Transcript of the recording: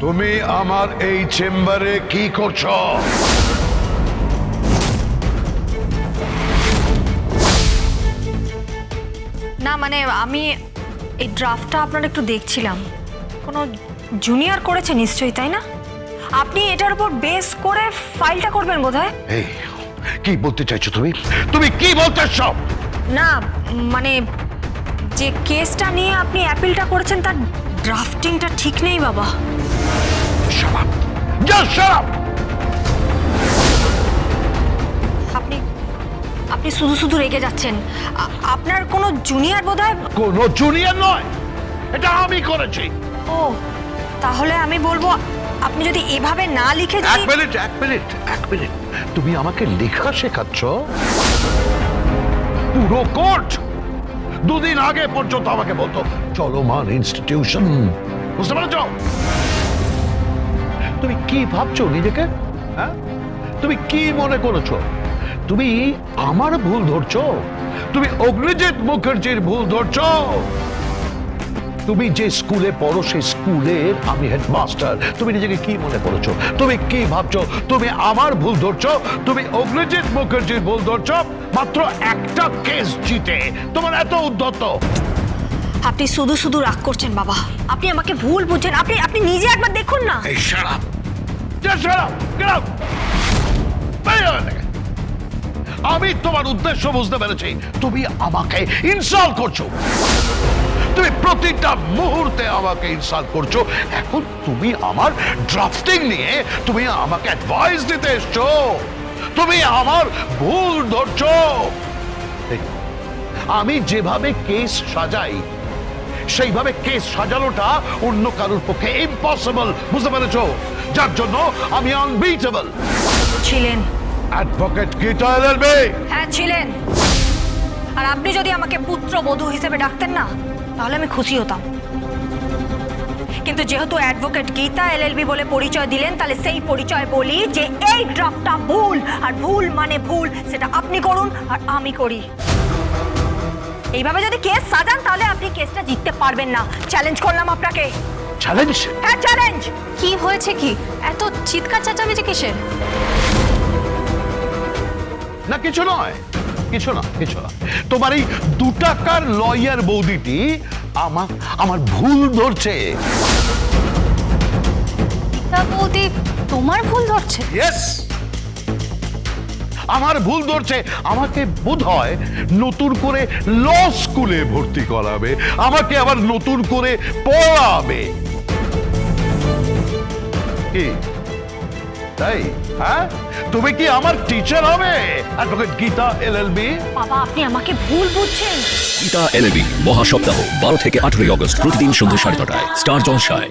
তুমি আমার এই চেম্বারে কি করছ? না মানে আমি এই ড্রাফটটা আপনার একটু দেখছিলাম। কোনো জুনিয়র করেছে নিশ্চয়ই তাই না? আপনি এটার উপর বেস করে ফাইলটা করবেন বোধহয়? এই কি বলতে চাইছো তুমি? তুমি কি বলতে চাও না মানে যে কেসটা নিয়ে আপনি অ্যাপিলটা করেছেন তার ড্রাফটিংটা ঠিক নেই বাবা! Just shut up! আপনি আপনি শুধু শুধু রেগে যাচ্ছেন। আ- আপনার কোনো জুনিয়র বোধহয় কোনো জুনিয়র নয়। এটা আমি করেছি। ও তাহলে আমি বলব আপনি যদি এভাবে না লিখে এক যদি মিনিট এক মিনিট এক মিনিট। তুমি আমাকে লেখা শেখাচ্ছ? পুরো কোর্ট দুদিন আগে পর্যন্ত আমাকে বলতো চলমান ইনস্টিটিউশন বুঝতে পেরেছ? তুমি কি ভাবছ নিজেকে? হ্যাঁ? তুমি কি মনে করেছ? তুমি আমার ভুল ধরছো? তুমি অগ্নিজিৎ মুখার্জির ভুল ধরছো? তুমি যে স্কুলে পড়ো সেই স্কুলের আমি হেডমাস্টার। তুমি নিজেকে কি মনে করেছ? তুমি কি ভাবছ? তুমি আমার ভুল ধরছো? তুমি অগ্নিজিৎ মুখার্জির ভুল ধরছো? মাত্র একটা কেস জিতে। তোমার এত উদ্ধত। আপনি শুধু শুধু রাগ করছেন বাবা। আপনি আমাকে ভুল বুঝছেন। আপনি আপনি নিজে একবার দেখুন না। এই শারাপ শারাপ গেট আমি তোমার উদ্দেশ্য বুঝতে পেরেছি। তুমি আমাকে ইনসাল্ট করছ। তুমি প্রতিটা মুহূর্তে আমাকে ইনসাল্ট করছ। এখন তুমি আমার ড্রাফটিং নিয়ে তুমি আমাকে অ্যাডভাইস দিতে এসছো। তুমি আমার ভুল ধরছো। আমি যেভাবে কেস সাজাই সেইভাবে কেস সাজানোটা অন্য কারোর পক্ষে ইম্পসিবল বুঝতে পেরেছ? যার জন্য আমি আনবিটেবল ছিলেন। অ্যাডভোকেট গীতা এলএলবি হ্যাঁ ছিলেন। আর আপনি যদি আমাকে পুত্র বধূ হিসেবে ডাকতেন না তাহলে আমি খুশি হতাম। কিন্তু যেহেতু অ্যাডভোকেট গীতা এলএলবি বলে পরিচয় দিলেন তাহলে সেই পরিচয় বলি যে এই ড্রাফটটা ভুল। আর ভুল মানে ভুল সেটা আপনি করুন আর আমি করি। এইভাবে যদি কেস সাজান তাহলে আপনি কেসটা জিততে পারবেন না। চ্যালেঞ্জ করলাম আপনাকে। চ্যালেঞ্জ হ্যাঁ চ্যালেঞ্জ কি হয়েছে কি? এত চিৎকার চেঁচামেচি কিসের? না কিছু নয়। কিছু না কিছু না। তোমার এই দু টাকার লয়ার বৌদিটি আমার আমার ভুল ধরছে। তা বৌদি তোমার ভুল ধরছে? ইয়েস আমার ভুল ধরছে। আমাকে বোধ হয় নতুন করে ল স্কুলে ভর্তি করাবে। আমাকে আবার নতুন করে পড়াবে। কি? তাই? হ্যাঁ? তুমি কি আমার টিচার হবে? অ্যাডভোকেট গীতা এলএলবি বাবা আপনি আমাকে ভুল বুঝছেন। গীতা এলএবি মহাসপ্তাহ বারো থেকে আঠেরোই অগস্ট প্রতিদিন সন্ধ্যে সাড়ে নটায়। স্টার জলসায়।